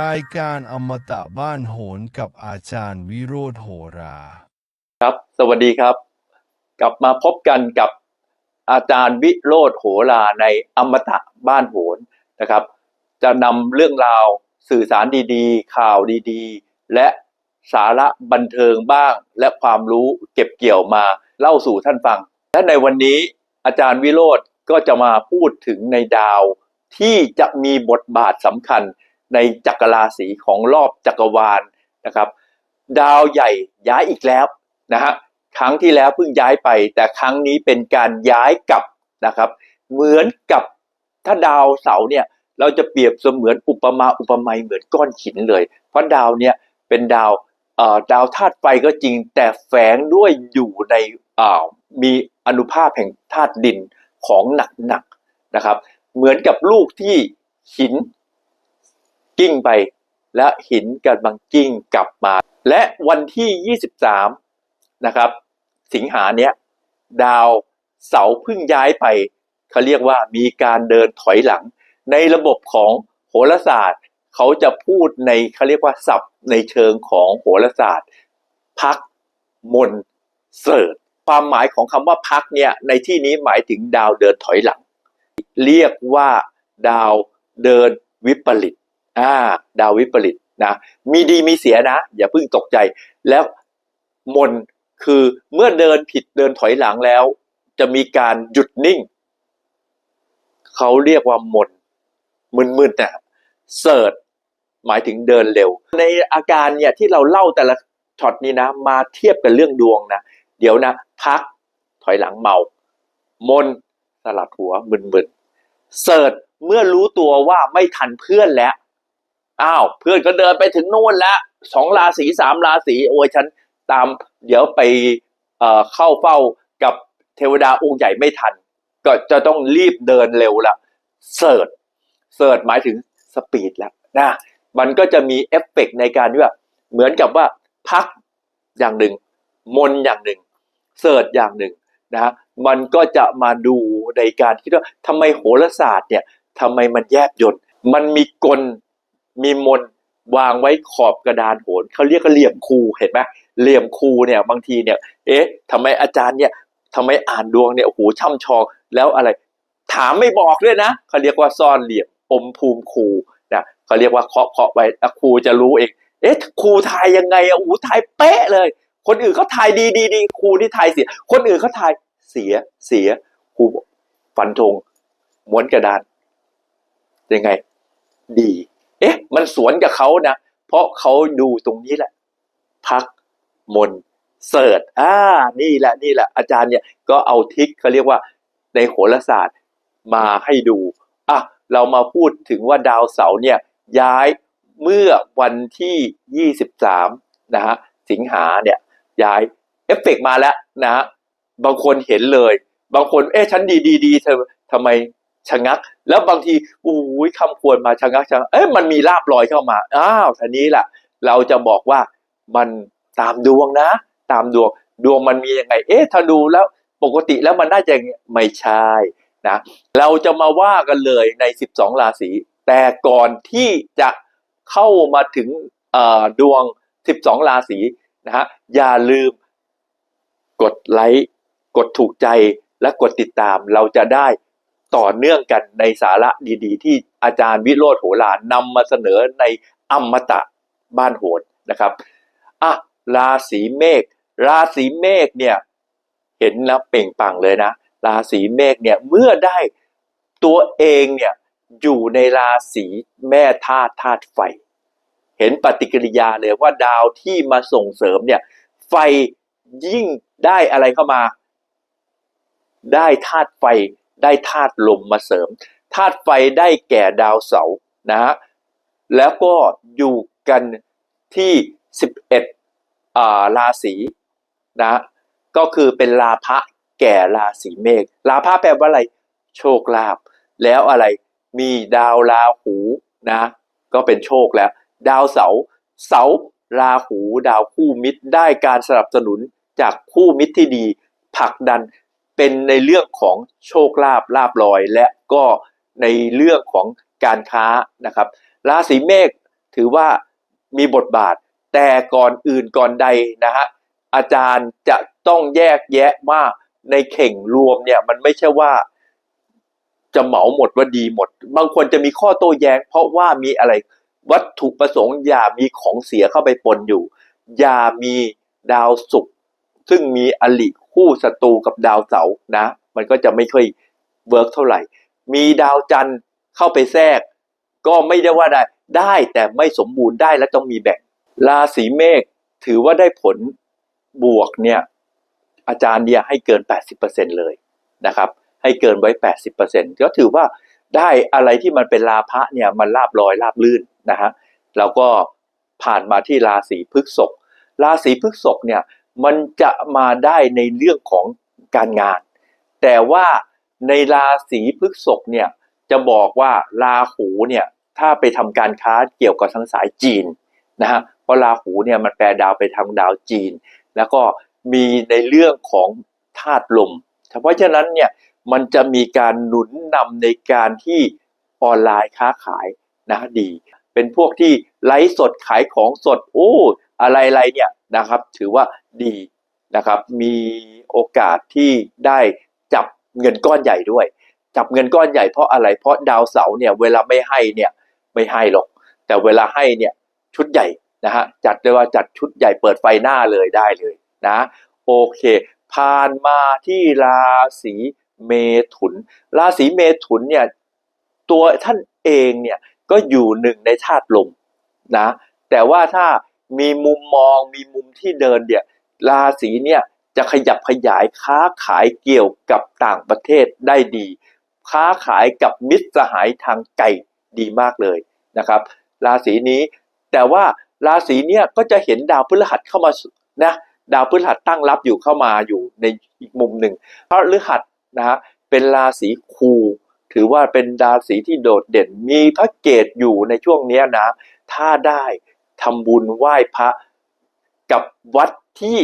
รายการอมตะบ้านโหนกับอาจารย์วิโรธโหรา ครับ สวัสดีครับ กลับมาพบกันกับอาจารย์วิโรธโหราในอมตะบ้านโหนนะครับ จะนำเรื่องราวสื่อสารดีๆ ข่าวดีๆ และสาระบันเทิงบ้าง และความรู้เก็บเกี่ยวมาเล่าสู่ท่านฟัง และในวันนี้อาจารย์วิโรธก็จะมาพูดถึงในดาวที่จะมีบทบาทสำคัญ ในจักรราศีของรอบจักรวาลนะครับ ดาวใหญ่ย้ายอีกแล้วนะฮะครั้งที่แล้วเพิ่งย้ายไป แต่ครั้งนี้เป็นการย้ายกลับนะครับ เหมือนกับถ้าดาวเสาเนี่ยเราจะเปรียบเสมือนอุปมาอุปไมยเหมือนก้อนหินเลย เพราะดาวเนี่ยเป็นดาวดาวธาตุไฟก็จริง แต่แฝงด้วยอยู่ในมีอนุภาพแห่งธาตุดินของหนักๆนะครับ เหมือนกับลูกที่หิน กิ้งไป และหินกำลังกิ้งกลับมา และวันที่ 23 นะครับ สิงหาเนี้ยดาวเสาร์เพิ่งย้ายไปเขาเรียกว่ามีการเดินถอยหลัง ในระบบของโหราศาสตร์ เขาจะพูดในเขาเรียกว่าศัพท์ในเชิงของโหราศาสตร์ พักมนเสิร์ชความหมายของคำว่าพักเนี่ยในที่นี้หมายถึงดาวเดินถอยหลัง เรียกว่าดาวเดินวิปริต อ่า ดาววิปริตนะมีดีมีเสียนะ อย่าเพิ่งตกใจ แล้วมนคือเมื่อเดินผิดเดินถอยหลังแล้ว จะมีการหยุดนิ่ง เขาเรียกว่ามนมึนๆนะเสิร์ชหมายถึงเดินเร็ว ในอาการเนี่ยที่เราเล่าแต่ละช็อตนี้นะ มาเทียบกับเรื่องดวงนะ เดี๋ยวนะ พักถอยหลังเมา มนสลัดหัวมึนๆเสิร์ชเมื่อรู้ตัวว่าไม่ทันเพื่อนแล้ว อ้าวเพื่อนก็เดินไปถึงโน่นแล้วสองราศีสามราศีโอ้ยฉันตามเดี๋ยวไปเเข้าเฝ้ากับเทวดาองค์ใหญ่ไม่ทัน ก็จะต้องรีบเดินเร็วละเสิร์ชเสิร์ชหมายถึงสปีดแล้วนะมันก็จะมีเอฟเฟกต์ในการที่แบบเหมือนกับว่าพักอย่างหนึ่ง มนอย่างหนึ่งเสิร์ชอย่างหนึ่งนะฮะมันก็จะมาดูในการคิดว่าทำไมโหราศาสตร์เนี่ยทำไมมันแยบยนต์มันมีกล มีมนวางไว้ขอบกระดานโหนเขาเรียกว่าเหลี่ยมคูเห็นไหมเหลี่ยมคูเนี่ยบางทีเนี่ย เอ๊ะทำไมอาจารย์เนี่ยทำไมอ่านดวงเนี่ยโอ้โหช่ำชองแล้วอะไร ถามไม่บอกด้วยนะเขาเรียกว่าซ่อนเหลี่ยมอมภูมิครูนะเขาเรียกว่าเคาะเคาะไว้ครูจะรู้เองเอ๊ะครูทายยังไงอะโอ้โหทายเป๊ะเลย คนอื่นเขาทายดีดีดีครูที่ทายเสีย คนอื่นเขาทายเสียเสียครูฟันธงม้วนกระดานยังไง ดี เอ๊ะ มันสวนกับเขานะ เพราะเขาดูตรงนี้แหละ พักมนเสิร์ชอ่า นี่แหละ นี่แหละ อาจารย์เนี่ยก็เอาทิกเขาเรียกว่าในโหราศาสตร์มาให้ดูอะเรามาพูดถึงว่าดาวเสาร์เนี่ยย้ายเมื่อวันที่ 23 นะฮะ สิงหาเนี่ย ย้ายเอฟเฟกต์มาแล้วนะฮะ บางคนเห็นเลย บางคน เอ๊ะ ฉันดีดีดีเธอทำไม ชะงัก แล้วบางทีอู้ยคำควรมาชะงักชะงักเอ๊ะมันมีลาบลอยเข้ามาอ้าวทีนี้แหละเราจะบอกว่ามันตามดวงนะ ตามดวงดวงมันมียังไง เอ๊ะถ้าดูแล้วปกติแล้วมันน่าจะไม่ใช่นะเราจะมาว่ากันเลยใน 12 ราศีแต่ก่อนที่จะเข้ามาถึงดวง 12 ราศีนะฮะอย่าลืมกดไลค์กดถูกใจและกดติดตามเราจะได้ ต่อเนื่องกันในสาระดีๆ ที่อาจารย์วิโรธโหรานำมาเสนอในอมตะบ้านโหนนะครับอะราศีเมษราศีเมษเนี่ยเห็นแล้วเป่งปังเลยนะ ราศีเมษเนี่ยเมื่อได้ตัวเองเนี่ยอยู่ในราศีแม่ธาตุธาตุไฟ เห็นปฏิกิริยาเลยว่าดาวที่มาส่งเสริมเนี่ยไฟยิ่งได้อะไรเข้ามา ได้ธาตุไฟ ได้ธาตุลมมาเสริมธาตุไฟได้แก่ดาวเสาร์นะฮะแล้วก็อยู่กันที่ 11อ่าราศีนะก็คือเป็นลาภะแก่ราศีเมษลาภะแปลว่าอะไรโชคลาภแล้วอะไรมีดาวราหูนะก็เป็นโชคแล้ว ดาวเสาเสาราหู ดาวคู่มิตรได้การสนับสนุนจากคู่มิตรที่ดีผลักดัน เป็นในเรื่องของโชคลาภลาบลอย และก็ในเรื่องของการค้านะครับ ราศีเมษถือว่ามีบทบาท แต่ก่อนอื่นก่อนใดนะฮะอาจารย์จะต้องแยกแยะว่าในเข่งรวมเนี่ยมันไม่ใช่ว่าจะเหมาหมดว่าดีหมด บางคนจะมีข้อโต้แย้ง เพราะว่ามีอะไรวัตถุประสงค์อย่ามีของเสียเข้าไปปนอยู่ อย่ามีดาวศุกร์ ซึ่งมีอลิคู่ศัตรูกับดาวเสาร์นะ มันก็จะไม่ค่อยเวิร์กเท่าไหร่ มีดาวจันทร์เข้าไปแทรก ก็ไม่ได้ว่าได้ ได้แต่ไม่สมบูรณ์ได้และต้องมีแบ่ง ราศีเมษถือว่าได้ผลบวกเนี่ย อาจารย์เนี่ยให้เกิน 80%เลยนะครับ ให้เกินไว้ 80%ก็ถือว่าได้อะไรที่มันเป็นลาภะเนี่ยมันราบลอยราบลื่นนะฮะแล้วก็ผ่านมาที่ราศีพฤษภราศีพฤษภเนี่ย มันจะมาได้ในเรื่องของการงาน แต่ว่าในราศีพฤษภเนี่ยจะบอกว่าราหูเนี่ยถ้าไปทำการค้าเกี่ยวกับทางสายจีนนะฮะเพราะราหูเนี่ยมันแปลดาวไปทางดาวจีน แล้วก็มีในเรื่องของธาตุลม เพราะฉะนั้นเนี่ยมันจะมีการหนุนนำในการที่ออนไลน์ค้าขายนะดี เป็นพวกที่ไลฟ์สดขายของสดโอ้ อะไรๆเนี่ยนะครับ ถือว่าดีนะครับ มีโอกาสที่ได้จับเงินก้อนใหญ่ด้วย จับเงินก้อนใหญ่เพราะอะไร เพราะดาวเสาร์เนี่ยเวลาไม่ให้เนี่ยไม่ให้หรอก แต่เวลาให้เนี่ยชุดใหญ่นะฮะจัดเรียกว่าจัดชุดใหญ่เปิดไฟหน้าเลยได้เลยนะโอเค ผ่านมาที่ราศีเมถุน ราศีเมถุนเนี่ยตัวท่านเองเนี่ยก็อยู่หนึ่งในธาตุลมนะแต่ว่าถ้า มีมุมมองมีมุมที่เดินเนี่ยราศีเนี่ยจะขยับขยายค้าขายเกี่ยวกับต่างประเทศได้ดี ค้าขายกับมิตรสหายทางไกลดีมากเลยนะครับ ราศีนี้แต่ว่าราศีเนี้ยก็จะเห็นดาวพฤหัสเข้ามานะดาวพฤหัสตั้งรับอยู่เข้ามาอยู่ในอีกมุมหนึ่งเพราะฤหัสนะฮะเป็นราศีคูถือว่าเป็นราศีที่โดดเด่นมีพระเกตอยู่ในช่วงนี้นะ ถ้าได้ ทำบุญไหว้พระกับวัดที่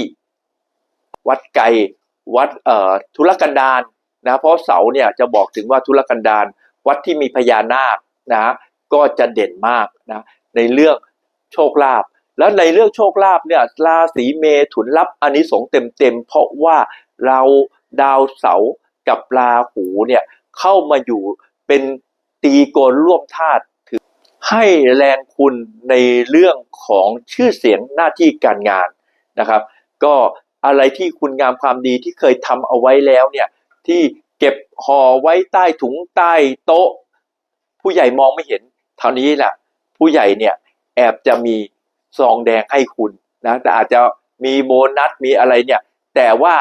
วัดไกลวัดเอ่อธุรกันดารนะเพราะเสาเนี่ยจะบอกถึงว่าธุรกันดารวัดที่มีพญานาคนะก็จะเด่นมากนะในเรื่องโชคลาภแล้วในเรื่องโชคลาภเนี่ยราศีเมถุนรับอานิสงส์เต็มๆเพราะว่าเราดาวเสากับราหูเนี่ยเข้ามาอยู่เป็นตีโกนร่วมธาตุ ให้แรงคุณในเรื่องของชื่อเสียงหน้าที่การงานนะครับ ก็อะไรที่คุณงามความดีที่เคยทำเอาไว้แล้วเนี่ยที่เก็บห่อไว้ใต้ถุงใต้โต๊ะ ผู้ใหญ่มองไม่เห็นเท่านี้แหละผู้ใหญ่เนี่ยแอบจะมีซองแดงให้คุณนะแต่อาจจะมีโบนัสมีอะไรเนี่ยแต่ว่า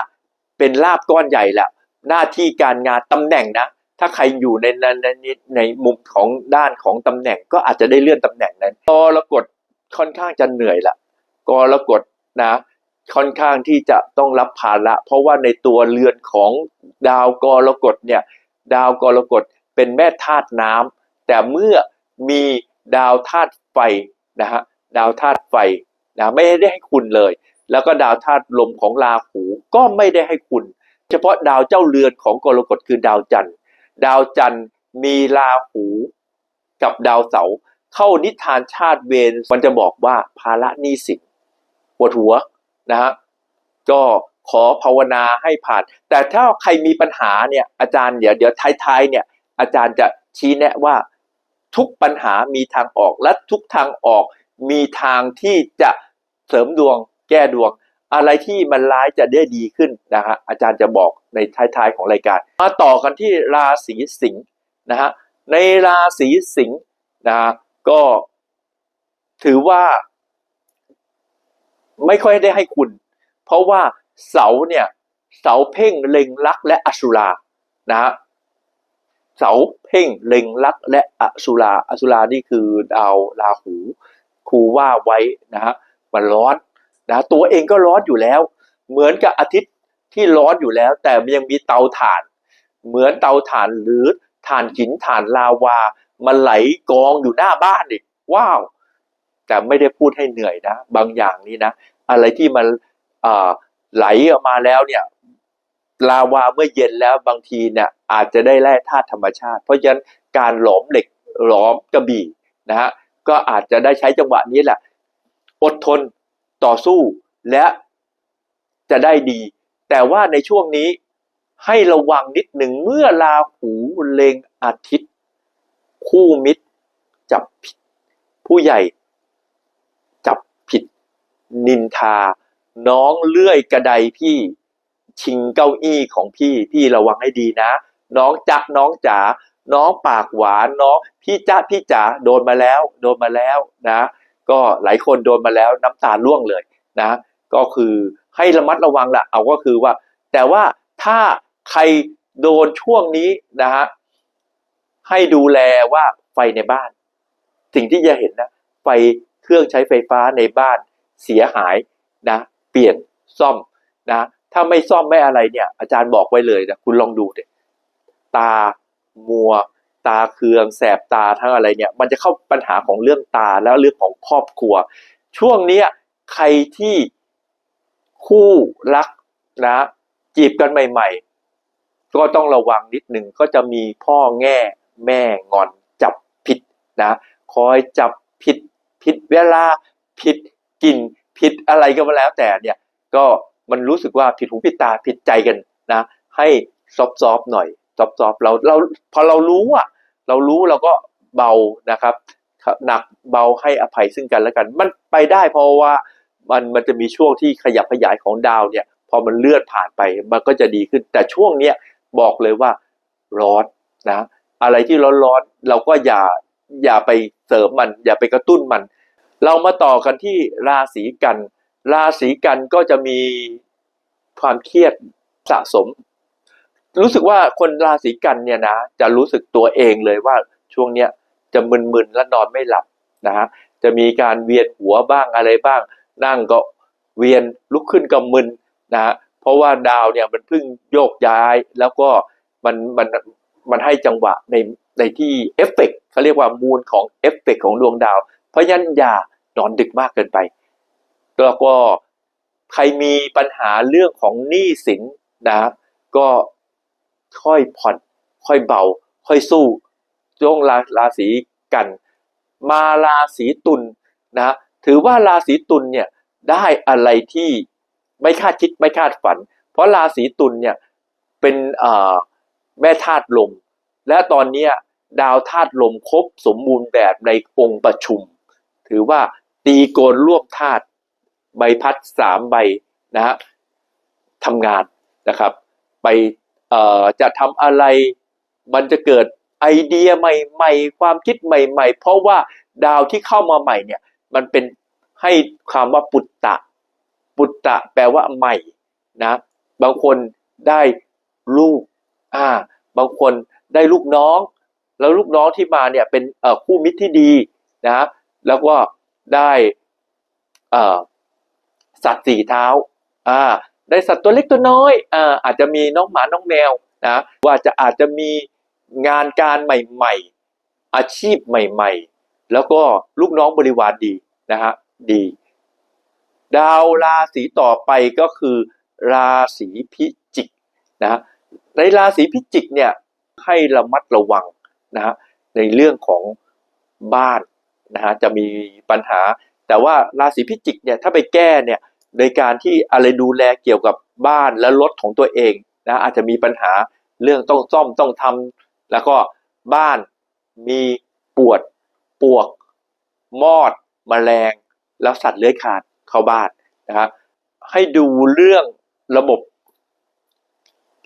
เป็นลาบก้อนใหญ่แหละหน้าที่การงานตำแหน่งนะ ถ้าใครอยู่ในในในในมุมของด้านของตำแหน่งก็อาจจะได้เลื่อนตำแหน่งนั้นกรกฎค่อนข้างจะเหนื่อยละกรกฎนะค่อนข้างที่จะต้องรับภาระเพราะว่าในตัวเรือนของดาวกรกฎเนี่ยดาวกรกฎเป็นแม่ธาตุน้ำแต่เมื่อมีดาวธาตุไฟนะฮะดาวธาตุไฟนะไม่ได้ให้คุณเลย แล้วก็ดาวธาตุลมของราหูก็ไม่ได้ให้คุณ เฉพาะดาวเจ้าเรือนของกรกฎคือดาวจันทร์ ดาวจันทร์มีราหูกับดาวเสาเข้านิทานชาติเวรมันจะบอกว่าภาระหนี้สินปวดหัวนะฮะก็ขอภาวนาให้ผ่าน แต่ถ้าใครมีปัญหาเนี่ยอาจารย์เดี๋ยวเดี๋ยวท้ายๆเนี่ยอาจารย์จะชี้แนะว่าทุกปัญหามีทางออกและทุกทางออกมีทางที่จะเสริมดวงแก้ดวง อะไรที่มันร้ายจะได้ดีขึ้นนะฮะอาจารย์จะบอกในท้ายๆของรายการ มาต่อกันที่ราศีสิงห์นะฮะในราศีสิงห์นะฮะก็ถือว่า ไม่ค่อยได้ให้คุณ เพราะว่าเสาเนี่ยเสาเพ่งเล็งลักและอสุรานะฮะเสาเพ่งเล็งลักและอสุราอสุรานี่คือดาวราหูครูว่าไว้นะฮะมันร้อน นะตัวเองก็ร้อนอยู่แล้ว เหมือนกับอาทิตย์ที่ร้อนอยู่แล้ว แต่มันยังมีเตาถ่าน เหมือนเตาถ่านหรือถ่านหินถ่านลาวา มันไหลกองอยู่หน้าบ้านอีกว้าว แต่ไม่ได้พูดให้เหนื่อยนะ บางอย่างนี่นะ อะไรที่มันอ่าไหลออกมาแล้วเนี่ยลาวาเมื่อเย็นแล้วบางทีเนี่ยอาจจะได้แร่ธาตุธรรมชาติ เพราะฉะนั้นการหลอมเหล็กหลอมกระบี่นะฮะก็อาจจะได้ใช้จังหวะนี้แหละ อดทน ต่อสู้และจะได้ดี แต่ว่าในช่วงนี้ให้ระวังนิดหนึ่งเมื่อราหูเล็งอาทิตย์ คู่มิตรจับผิด ผู้ใหญ่จับผิด นินทา น้องเลื่อยกระไดพี่ ชิงเก้าอี้ของพี่พี่ระวังให้ดีนะ น้องจ๊ะน้องจ๋าน้องปากหวานน้องพี่จ๊ะพี่จ๋าโดนมาแล้ว โดนมาแล้วนะ ก็หลายคนโดนมาแล้วน้ำตาร่วงเลยนะก็คือให้ระมัดระวังละเอาก็คือว่า แต่ว่าถ้าใครโดนช่วงนี้นะฮะให้ดูแลว่าไฟในบ้าน สิ่งที่จะเห็นนะไฟเครื่องใช้ไฟฟ้าในบ้านเสียหายนะ เปลี่ยนซ่อมนะ ถ้าไม่ซ่อมไม่อะไรเนี่ย อาจารย์บอกไว้เลยนะคุณลองดูเด็ตามัว ตาเคือง แสบตาทั้งอะไรเนี่ย มันจะเข้าปัญหาของเรื่องตาแล้วเรื่องของครอบครัว ช่วงนี้ใครที่คู่รักนะจีบกันใหม่ ๆ ก็ต้องระวังนิดหนึ่งก็จะมีพ่อแง่แม่งอนจับผิดนะคอยจับผิดผิดเวลาผิดกลิ่นผิดอะไรก็มาแล้วแต่เนี่ยก็มันรู้สึกว่าผิดหูผิดตาผิดใจกันนะให้ซอฟๆหน่อย ซอฟๆเราเราพอเรารู้อะ เรารู้เราก็เบานะครับ หนักเบาให้อภัยซึ่งกันและกัน มันไปได้เพราะว่ามันมันจะมีช่วงที่ขยับขยายของดาวเนี่ย พอมันเลื่อนผ่านไปมันก็จะดีขึ้น แต่ช่วงเนี้ยบอกเลยว่าร้อนนะ อะไรที่ร้อนๆเราก็อย่าอย่าไปเสริมมัน อย่าไปกระตุ้นมัน เรามาต่อกันที่ราศีกัน ราศีกันก็จะมีความเครียดสะสม รู้สึกว่าคนราศีกันเนี่ยนะจะรู้สึกตัวเองเลยว่าช่วงเนี้ยจะมึนๆและนอนไม่หลับนะฮะจะมีการเวียนหัวบ้างอะไรบ้าง นั่งก็เวียนลุกขึ้นก็มึนนะฮะเพราะว่าดาวเนี่ยมันเพิ่งโยกย้ายแล้วก็มันมันมันให้จังหวะในในที่เอฟเฟกเขาเรียกว่ามูลของเอฟเฟกของดวงดาว เพราะฉะนั้นอย่านอนดึกมากเกินไป แล้วก็ใครมีปัญหาเรื่องของหนี้สินนะก็ ค่อยผ่อน ค่อยเบา ค่อยสู้ช่วงราราศีกัน มาราศีตุลนะถือว่าราศีตุลเนี่ยได้อะไรที่ไม่คาดคิดไม่คาดฝัน เพราะราศีตุลเนี่ยเป็นอ่าแม่ธาตุลม และตอนนี้ดาวธาตุลมครบสมบูรณ์แบบในองค์ประชุม ถือว่าตีโกนร่วมธาตุใบพัดสามใบนะฮะทำงานนะครับ ไป จะทำอะไรมันจะเกิดไอเดียใหม่ ๆ ความคิดใหม่ ๆ เพราะว่าดาวที่เข้ามาใหม่เนี่ยมันเป็นให้ความว่าปุตตะ ปุตตะแปลว่าใหม่นะบางคนได้ลูกอ่าบางคนได้ลูกน้อง แล้วลูกน้องที่มาเนี่ยเป็นคู่มิตรที่ดีนะแล้วก็ได้สัตว์สี่เท้าอ่า ได้สัตว์ตัวเล็กตัวน้อยอ่าอาจจะมีน้องหมาน้องแมวนะว่าจะอาจจะมีงานการใหม่ๆ อาชีพใหม่ๆ แล้วก็ลูกน้องบริวารดีนะฮะดี ดาวราศีต่อไปก็คือ ราศีพิจิกนะฮะในราศีพิจิกเนี่ยให้ระมัดระวังนะฮะในเรื่องของบ้านนะฮะจะมีปัญหา แต่ว่าราศีพิจิกเนี่ยถ้าไปแก้เนี่ย โดยการที่อะไรดูแลเกี่ยวกับบ้านและรถของตัวเองนะอาจจะมีปัญหาเรื่องต้องซ่อมต้องทำแล้วก็บ้านมีปวดปวก มอดแมลง แล้วสัตว์เลื้อยคลานเข้าบ้านนะฮะให้ดูเรื่องระบบ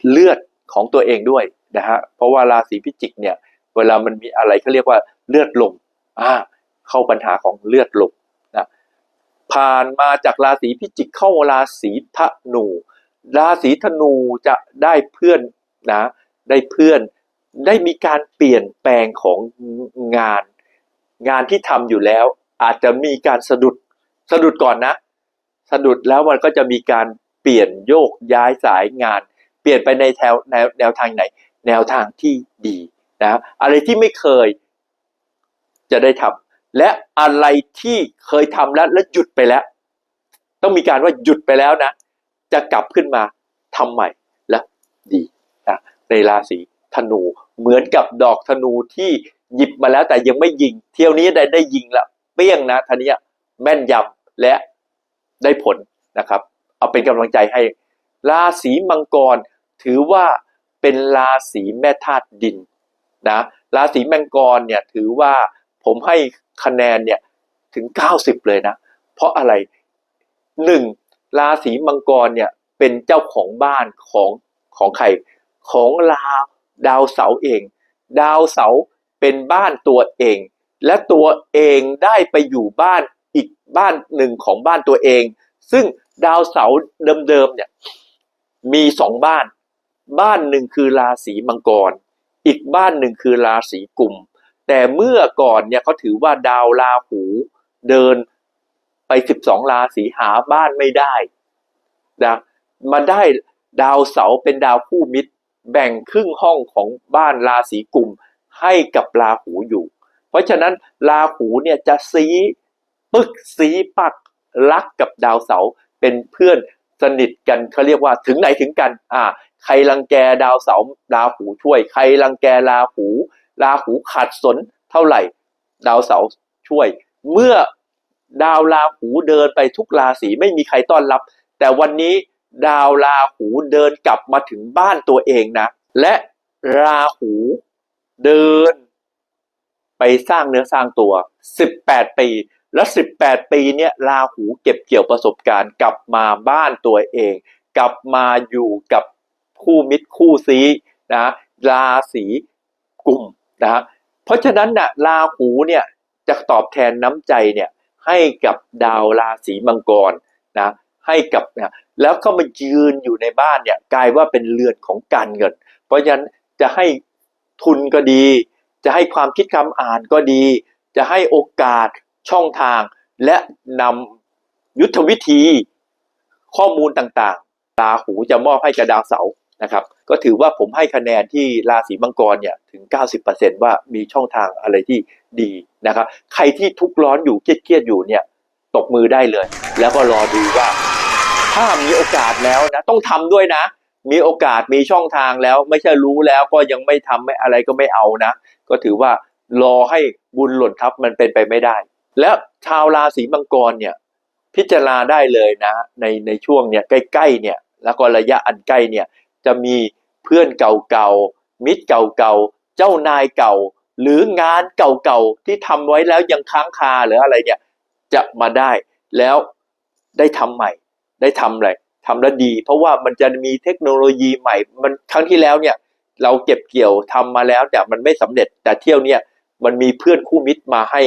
เลือดของตัวเองด้วยนะฮะเพราะว่าราศีพิจิกเนี่ย เวลามันมีอะไรเขาเรียกว่าเลือดลมอ่าเข้าปัญหาของเลือดลม ผ่านมาจากราศีพิจิกเข้าราศีธนู ราศีธนูจะได้เพื่อนนะ ได้เพื่อน ได้มีการเปลี่ยนแปลงของงาน งานที่ทำอยู่แล้ว อาจจะมีการสะดุด สะดุดก่อนนะ สะดุดแล้วมันก็จะมีการเปลี่ยนโยกย้ายสายงาน เปลี่ยนไปในแถวแนวแนวทางไหน แนวทางที่ดีนะ อะไรที่ไม่เคยจะได้ทำ และอะไรที่เคยทำแล้วแล้วหยุดไปแล้ว ต้องมีการว่าหยุดไปแล้วนะ จะกลับขึ้นมาทำใหม่และดีนะในราศีธนูเหมือนกับดอกธนูที่หยิบมาแล้วแต่ยังไม่ยิง เที่ยวนี้ได้ได้ยิงแล้วเปี้ยงนะท่านี้แม่นยำและได้ผลนะครับ เอาเป็นกำลังใจให้ ราศีมังกรถือว่าเป็นราศีแม่ธาตุดินนะราศีมังกรเนี่ยถือว่า ผมให้คะแนนเนี่ยถึง 90 เลยนะ เพราะอะไรหนึ่งราศีมังกรเนี่ยเป็นเจ้าของบ้านของของใครของลาดาวเสาร์เอง ดาวเสาร์เป็นบ้านตัวเอง และตัวเองได้ไปอยู่บ้านอีกบ้านหนึ่งของบ้านตัวเอง ซึ่งดาวเสาร์เดิมๆเนี่ยมีสองบ้าน บ้านหนึ่งคือราศีมังกร อีกบ้านหนึ่งคือราศีกุม แต่เมื่อก่อนเนี่ยเขาถือว่าดาวราหูเดินไปสิบสองราศีหาบ้านไม่ได้นะมาได้ดาวเสาร์เป็นดาวคู่มิตร แบ่งครึ่งห้องของบ้านราศีกุมให้กับราหูอยู่ เพราะฉะนั้นราหูเนี่ยจะซีปึกซีปักรักกับดาวเสาร์เป็นเพื่อนสนิทกันเขาเรียกว่าถึงไหนถึงกัน อ่า ใครรังแกดาวเสาร์ราหูช่วย ใครรังแกราหู ราหูขาดสนเท่าไหร่ ดาวเสาร์ช่วย เมื่อดาวราหูเดินไปทุกราศีไม่มีใครต้อนรับ แต่วันนี้ดาวราหูเดินกลับมาถึงบ้านตัวเองนะ และราหูเดิน ไปสร้างเนื้อสร้างตัว 18 ปี แล้ว18 ปีเนี่ยราหูเก็บเกี่ยวประสบการณ์ กลับมาบ้านตัวเอง กลับมาอยู่กับคู่มิตรคู่ซีนะราศีกลุ่ม นะฮะเพราะฉะนั้นน่ะราหูเนี่ยจะตอบแทนน้ำใจเนี่ยให้กับดาวราศีมังกรนะให้กับนี่ยแล้วก็มายืนอยู่ในบ้านเนี่ยกลายว่าเป็นเรือนของการเงิน เพราะฉะนั้นจะให้ทุนก็ดี จะให้ความคิดคำอ่านก็ดี จะให้โอกาสช่องทาง และนำยุทธวิธีข้อมูลต่างๆราหูจะมอบให้กับดาวเสาร์ นะครับก็ถือว่าผมให้คะแนนที่ราศีมังกรเนี่ยถึง 90%ว่ามีช่องทางอะไรที่ดีนะครับใครที่ทุกข์ร้อนอยู่เครียดๆอยู่เนี่ยตบมือได้เลย แล้วก็รอดูว่า ถ้ามีโอกาสแล้วนะต้องทำด้วยนะ มีโอกาสมีช่องทางแล้ว ไม่ใช่รู้แล้วก็ยังไม่ทำไม่อะไรก็ไม่เอานะ ก็ถือว่ารอให้บุญหล่นทับมันเป็นไปไม่ได้ แล้วชาวราศีมังกรเนี่ยพิจารณาได้เลยนะ ในในช่วงเนี่ยใกล้ๆเนี่ยแล้วก็ระยะอันใกล้เนี่ย จะมีเพื่อนเก่าๆ มิตรเก่าๆ เจ้านายเก่า หรืองานเก่าๆ ที่ทำไว้แล้วยังค้างคาหรืออะไรเนี่ย จะมาได้แล้วได้ทำใหม่ ได้ทำอะไรทำแล้วดี เพราะว่ามันจะมีเทคโนโลยีใหม่ มันครั้งที่แล้วเนี่ย เราเก็บเกี่ยวทำมาแล้วแต่มันไม่สำเร็จ แต่เที่ยวเนี่ยมันมีเพื่อนคู่มิตรมาให้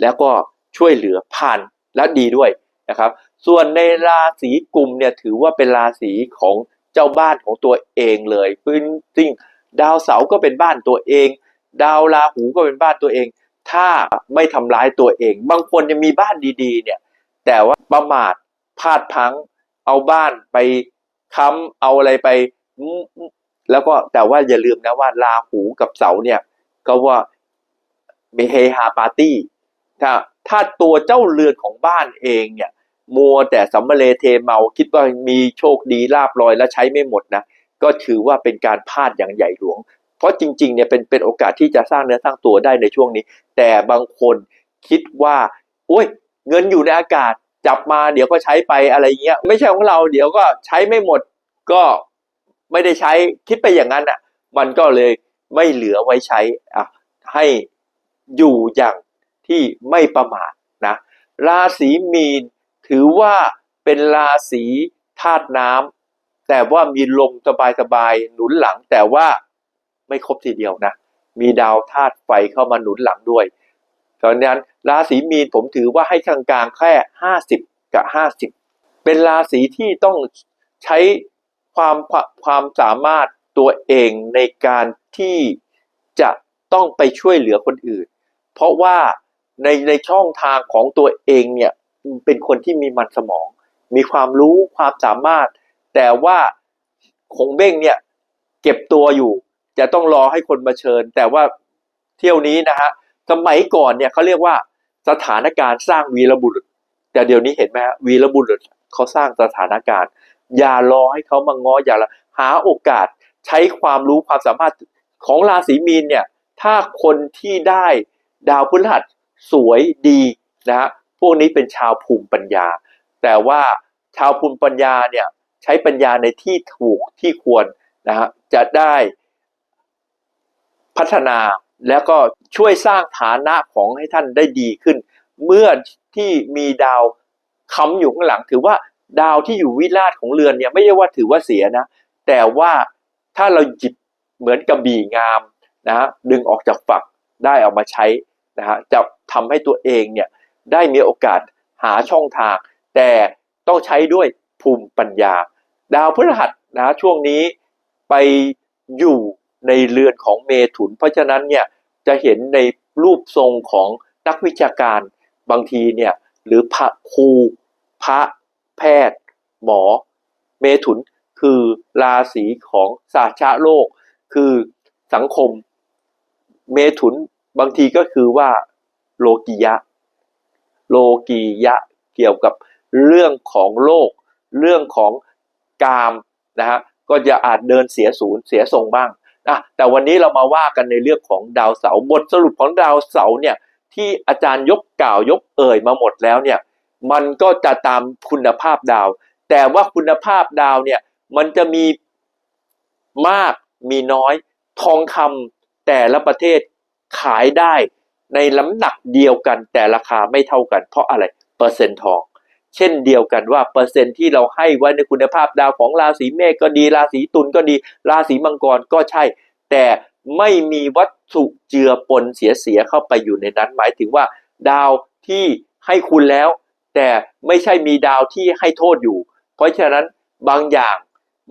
แล้วก็ช่วยเหลือผ่านและดีด้วยนะครับ ส่วนในราศีกุมเนี่ยถือว่าเป็นราศีของ เจ้าบ้านของตัวเองเลยพื้นจริงดาวเสาร์ก็เป็นบ้านตัวเอง ดาวราหูก็เป็นบ้านตัวเอง ถ้าไม่ทำร้ายตัวเอง บางคนยังมีบ้านดีๆ เนี่ย แต่ว่าประมาทพลาดพลั้งเอาบ้านไปค้ำเอาอะไรไป แล้วก็แต่ว่าอย่าลืมนะว่าราหูกับเสาเนี่ยก็ว่ามีเฮฮาปาร์ตี้ถ้าถ้าตัวเจ้าเรือนของบ้านเองเนี่ย มัวแต่สัมมาเลเทเมาคิดว่ามีโชคดีลาบลอยแล้วใช้ไม่หมดนะก็ถือว่าเป็นการพลาดอย่างใหญ่หลวง เพราะจริงๆเนี่ยเป็นเป็นโอกาสที่จะสร้างเนื้อสร้างตัวได้ในช่วงนี้ แต่บางคนคิดว่าโอ้ยเงินอยู่ในอากาศจับมาเดี๋ยวก็ใช้ไปอะไรเงี้ยไม่ใช่ของเราเดี๋ยวก็ใช้ไม่หมดก็ไม่ได้ใช้คิดไปอย่างนั้นอะมันก็เลยไม่เหลือไว้ใช้อะให้อยู่อย่างที่ไม่ประมาทนะราศีมีน ถือว่าเป็นราศีธาตุน้ำแต่ว่ามีลมสบายๆหนุนหลัง แต่ว่าไม่ครบทีเดียวนะ มีดาวธาตุไฟเข้ามาหนุนหลังด้วยเพราะนั้นราศีมีนผมถือว่าให้กลางๆแค่ห้าสิบกับห้าสิบเป็นราศีที่ต้องใช้ความความสามารถตัวเองในการที่จะต้องไปช่วยเหลือคนอื่น เพราะว่าในในช่องทางของตัวเองเนี่ย เป็นคนที่มีมันสมอง มีความรู้ความสามารถ แต่ว่าคงเบ้งเนี่ย เก็บตัวอยู่ จะต้องรอให้คนมาเชิญ แต่ว่าเที่ยวนี้นะฮะสมัยก่อนเนี่ยเขาเรียกว่าสถานการณ์สร้างวีรบุรุษ แต่เดี๋ยวนี้เห็นไหมฮะวีรบุรุษเขาสร้างสถานการณ์ อย่ารอให้เขามาง้ออย่าละหาโอกาสใช้ความรู้ความสามารถของราศีมีนเนี่ย ถ้าคนที่ได้ดาวพฤหัสสวยดีนะฮะ พวกนี้เป็นชาวภูมิปัญญา แต่ว่าชาวภูมิปัญญาเนี่ยใช้ปัญญาในที่ถูกที่ควรนะฮะจะได้พัฒนาแล้วก็ช่วยสร้างฐานะของให้ท่านได้ดีขึ้น เมื่อที่มีดาวค้ำอยู่ข้างหลัง ถือว่าดาวที่อยู่วิราชของเรือนเนี่ยไม่ใช่ว่าถือว่าเสียนะ แต่ว่าถ้าเราหยิบเหมือนกระบี่งามนะฮะดึงออกจากฝักได้เอามาใช้นะฮะจะทำให้ตัวเองเนี่ย ได้มีโอกาสหาช่องทาง แต่ต้องใช้ด้วยภูมิปัญญา ดาวพฤหัสนะช่วงนี้ไปอยู่ในเรือนของเมถุน เพราะฉะนั้นเนี่ยจะเห็นในรูปทรงของนักวิชาการบางทีเนี่ยหรือพระครูพระแพทย์ หมอ เมถุนคือราศีของสาชาโลก คือสังคมเมถุนบางทีก็คือว่าโลกียะ โลกียะเกี่ยวกับเรื่องของโลก เรื่องของกามนะฮะก็จะอาจเดินเสียศูนย์เสียทรงบ้างนะแต่วันนี้เรามาว่ากันในเรื่องของดาวเสาร์บทสรุปของดาวเสาร์เนี่ยที่อาจารย์ยกกล่าวยกเอ่ยมาหมดแล้วเนี่ยมันก็จะตามคุณภาพดาว แต่ว่าคุณภาพดาวเนี่ยมันจะมีมากมีน้อย ทองคำแต่ละประเทศขายได้ ในลำหนักเดียวกันแต่ราคาไม่เท่ากัน เพราะอะไรเปอร์เซ็นต์ทอง เช่นเดียวกันว่าเปอร์เซ็นต์ที่เราให้ไว้ในคุณภาพดาวของราศีเมษก็ดีราศีตุลก็ดี ราศีมังกรก็ใช่ แต่ไม่มีวัตถุเจือปนเสียเสียๆเข้าไปอยู่ในนั้น หมายถึงว่า ดาวที่ให้คุณแล้ว แต่ไม่ใช่มีดาวที่ให้โทษอยู่ เพราะฉะนั้นบางอย่าง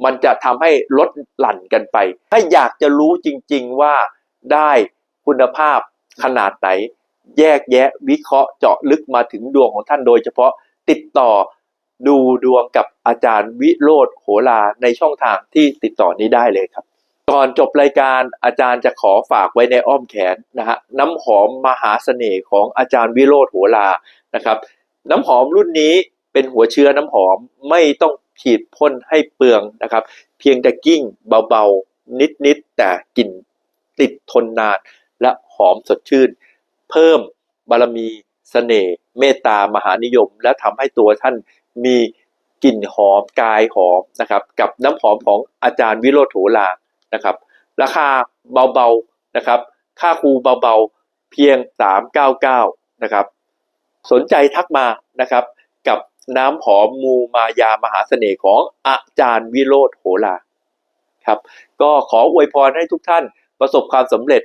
มันจะทำให้ลดหลั่นกันไป ถ้าอยากจะรู้จริง ๆว่าได้คุณภาพ ขนาดไหน แยกแยะวิเคราะห์เจาะลึกมาถึงดวงของท่านโดยเฉพาะติดต่อดูดวงกับอาจารย์วิโรธโหราในช่องทางที่ติดต่อนี้ได้เลยครับ ก่อนจบรายการอาจารย์จะขอฝากไว้ในอ้อมแขนนะฮะน้ำหอมมหาเสน่ห์ของอาจารย์วิโรธโหรานะครับ น้ำหอมรุ่นนี้เป็นหัวเชื้อน้ำหอมไม่ต้องฉีดพ่นให้เปลืองนะครับ เพียงแต่กิ้งเบาๆ นิดๆ แต่กลิ่นติดทนนาน อมสดชื่น เพิ่มบารมีเสน่ห์เมตตามหานิยม และทำให้ตัวท่านมีกลิ่นหอมกายหอมนะครับกับน้ำหอมของอาจารย์วิโรธโถลานะครับ ราคาเบาๆนะครับ ค่าครูเบาๆเพียง 399นะครับสนใจทักมานะครับกับน้ำหอมมูมายามหาเสน่ห์ของอาจารย์วิโรธโหราครับ ก็ขออวยพรให้ทุกท่านประสบความสำเร็จ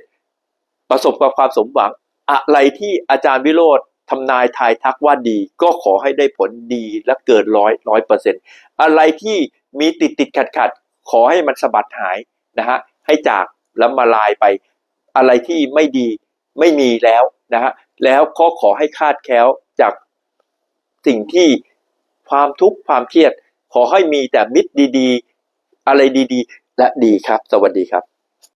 ประสบกับความสมหวัง อะไรที่อาจารย์วิโรธทำนายทายทักว่าดี ก็ขอให้ได้ผลดีและเกินร้อยร้อยเปอร์เซ็นต์อะไรที่มีติดติดขัดขัดขอให้มันสะบัดหายนะฮะให้จากแล้วมาลายไป อะไรที่ไม่ดีไม่มีแล้วนะฮะแล้วก็ขอให้คาดแคล้วจากสิ่งที่ความทุกข์ความเครียด ขอให้มีแต่มิตรดี ๆ อะไรดี ๆ และดีครับ สวัสดีครับ